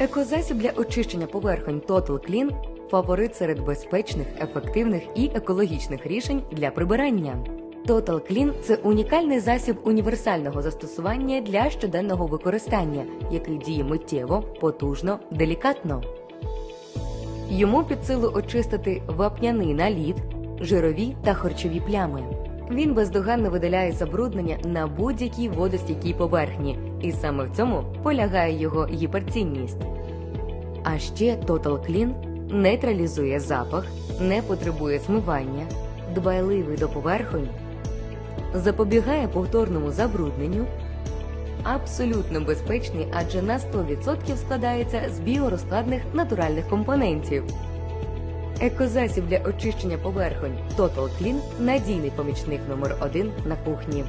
Екозасіб для очищення поверхонь Total Clean – фаворит серед безпечних, ефективних і екологічних рішень для прибирання. Total Clean – це унікальний засіб універсального застосування для щоденного використання, який діє миттєво, потужно, делікатно. Йому під силу очистити вапняний наліт, жирові та харчові плями. Він бездоганно видаляє забруднення на будь-якій водостійкій поверхні, і саме в цьому полягає його гіперцінність. А ще Total Clean нейтралізує запах, не потребує змивання, дбайливий до поверхонь, запобігає повторному забрудненню, абсолютно безпечний, адже на 100% складається з біорозкладних натуральних компонентів. Екозасіб для очищення поверхонь Total Clean – надійний помічник номер один на кухні.